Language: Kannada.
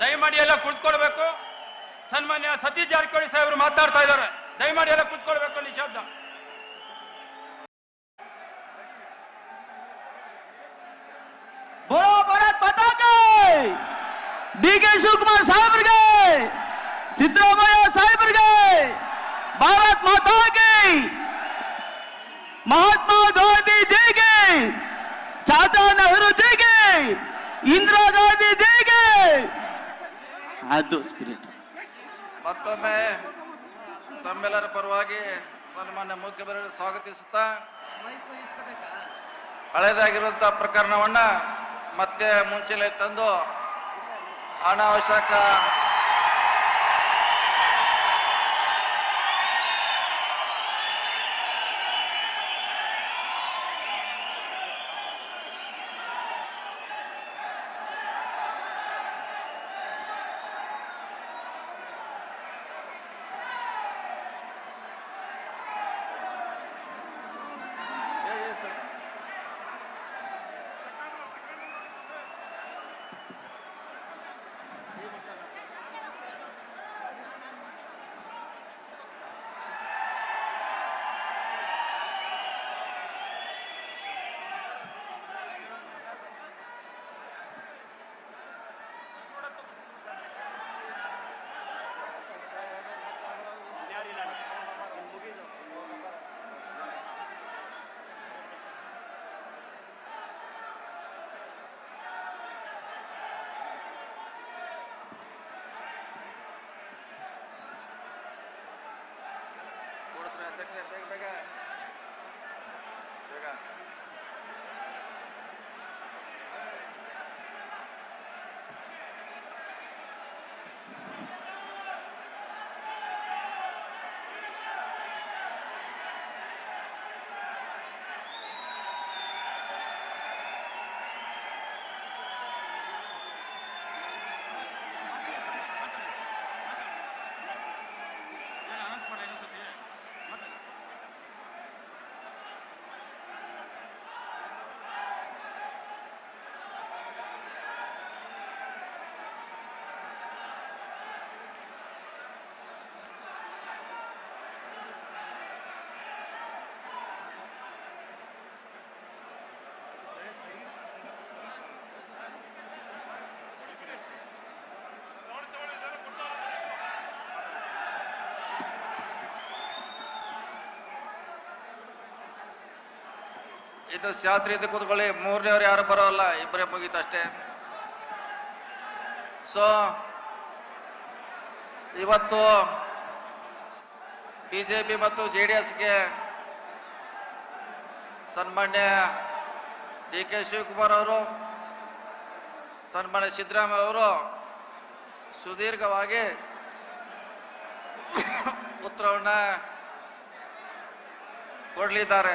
ದಯಮಾಡಿ ಎಲ್ಲ ಕುಳಿತುಕೊಳ್ಬೇಕು. ಸನ್ಮಾನ್ಯ ಸತೀಶ್ ಜಾರಕಿಹೊಳಿ ಸಾಹೇಬರು ಮಾತಾಡ್ತಾ ಇದ್ದಾರೆ. ದಯಮಾಡಿ ಎಲ್ಲ ಕುಳಿತುಕೊಳ್ಬೇಕು ನಿಶಬ್ದ ಬೋರೋ ಭಾರತ್ ಪತಾಕೆ! ಡಿ ಕೆ ಶಿವಕುಮಾರ್ ಸಾಹೇಬರಿಗೆ, ಸಿದ್ದರಾಮಯ್ಯ ಸಾಹೇಬರಿಗೆ, ಭಾರತ್ ಮಾತಾಕೆ! ಮಹಾತ್ಮ ಗಾಂಧಿ ಜಿಗೆ ಚಾಚಾ ನೆಹರು ಜಿಗೆ, ಇಂದಿರಾ ಗಾಂಧಿ ಜಿ ಅದು ಸ್ಪಿರಿಟ್ ಮತ್ತೊಮ್ಮೆ ತಮ್ಮೆಲ್ಲರ ಪರವಾಗಿ ಸನ್ಮಾನ್ಯ ಮುಖ್ಯಮಂತ್ರಿ ಸ್ವಾಗತಿಸುತ್ತಾ ಹಳೆಯದಾಗಿರುವಂತಹ ಪ್ರಕರಣವನ್ನ ಮತ್ತೆ ಮುಂಚೆಲೆ ತಂದು ಅನಾವಶ್ಯಕ back to that, bring it back out. ಇನ್ನು ಶಾಸ್ತ್ರಿ ಇದ್ದು ಕೂತ್ಕೊಳ್ಳಿ. ಮೂರನೇವ್ರು ಯಾರು ಬರೋಲ್ಲ, ಇಬ್ಬರೇ ಮುಗೀತು ಅಷ್ಟೇ. ಸೊ ಇವತ್ತು ಬಿ ಜೆ ಪಿ ಮತ್ತು ಜೆ ಡಿ ಎಸ್ಗೆ ಸನ್ಮಾನ್ಯ ಡಿ ಕೆ ಶಿವಕುಮಾರ್ ಅವರು, ಸನ್ಮಾನ್ಯ ಸಿದ್ದರಾಮಯ್ಯ ಅವರು ಸುದೀರ್ಘವಾಗಿ ಉತ್ತರವನ್ನು ಕೊಡಲಿದ್ದಾರೆ.